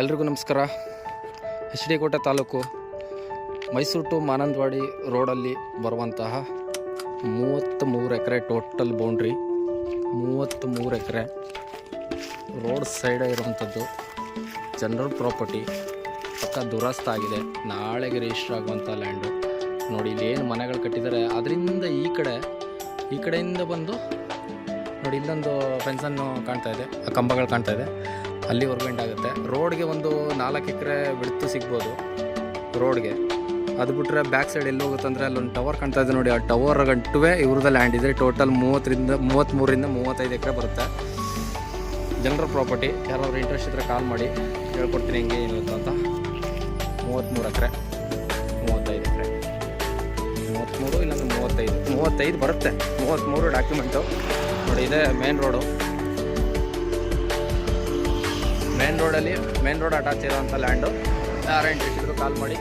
ಎಲ್ರಿಗೂ ನಮಸ್ಕಾರ. H D ಕೋಟೆ ತಾಲೂಕು ಮೈಸೂರು ಟು ಮಾನಂದವಾಡಿ ರೋಡಲ್ಲಿ ಬರುವಂತಹ ಮೂವತ್ತು ಮೂರು ಎಕರೆ ಟೋಟಲ್ ಬೌಂಡ್ರಿ ಮೂವತ್ತು ಮೂರು ಎಕರೆ ರೋಡ್ ಸೈಡೇ ಇರುವಂಥದ್ದು ಜನರಲ್ ಪ್ರಾಪರ್ಟಿ. ಪಕ್ಕ ದುರಸ್ತ ಆಗಿದೆ. ನಾಳೆಗೆ ರಿಜಿಸ್ಟರ್ ಆಗುವಂಥ ಲ್ಯಾಂಡು ನೋಡಿ, ಇಲ್ಲಿ ಏನು ಮನೆಗಳು ಕಟ್ಟಿದ್ದಾರೆ. ಅದರಿಂದ ಈ ಕಡೆ, ಈ ಕಡೆಯಿಂದ ಬಂದು ನೋಡಿ, ಇಲ್ಲೊಂದು ಫೆನ್ಸನ್ನು ಕಾಣ್ತಾ ಇದೆ. ಕಂಬಗಳು ಕಾಣ್ತಾ ಇದೆ. ಅಲ್ಲಿವರೆಗೂ ಎಂಡ್ ಆಗುತ್ತೆ. ರೋಡ್ಗೆ ಒಂದು ನಾಲ್ಕು ಎಕರೆ ಬಿಡ್ತು ಸಿಗ್ಬೋದು ರೋಡ್ಗೆ. ಅದು ಬಿಟ್ಟರೆ ಬ್ಯಾಕ್ ಸೈಡ್ ಎಲ್ಲಿ ಹೋಗುತ್ತೆ ಅಂದರೆ ಅಲ್ಲೊಂದು ಟವರ್ ಕಾಣ್ತಾ ಇದೆ ನೋಡಿ. ಆ ಟವರ್ ಗಂಟುವೆ ಇವ್ರದ್ದು ಲ್ಯಾಂಡ್ ಇದೆ ಟೋಟಲ್ ಮೂವತ್ತರಿಂದ ಮೂವತ್ತ್ಮೂರಿಂದ ಮೂವತ್ತೈದು ಎಕರೆ ಬರುತ್ತೆ. ಜನರ ಪ್ರಾಪರ್ಟಿ ಯಾರಾದ್ರೂ ಇಂಟ್ರೆಸ್ಟ್ ಇದ್ದರೆ ಕಾಲ್ ಮಾಡಿ. ಹೇಳ್ಕೊಡ್ತೀನಿ ಹೆಂಗೆ ಏನಿರುತ್ತೆ ಅಂತ ಮೂವತ್ತ್ಮೂರು ಎಕರೆ. ಮೂವತ್ತೈದು ಎಕರೆ. ಮೂವತ್ತ್ಮೂರು ಇಲ್ಲಾಂದ್ರೆ ಮೂವತ್ತೈದು. ಮೂವತ್ತೈದು ಬರುತ್ತೆ. ಮೂವತ್ತ್ಮೂರು ಡಾಕ್ಯುಮೆಂಟು ನೋಡಿ, ಇದೆ ಮೇನ್ ರೋಡು ಮೇನ್ ರೋಡಲ್ಲಿ ಮೇನ್ ರೋಡ್ ಅಟ್ಯಾಚ್ ಇರೋವಂಥ ಲ್ಯಾಂಡು ಯಾರು ಇಂಟ್ರೆಸ್ಟ್ ಇದ್ರು ಕಾಲ್ ಮಾಡಿ.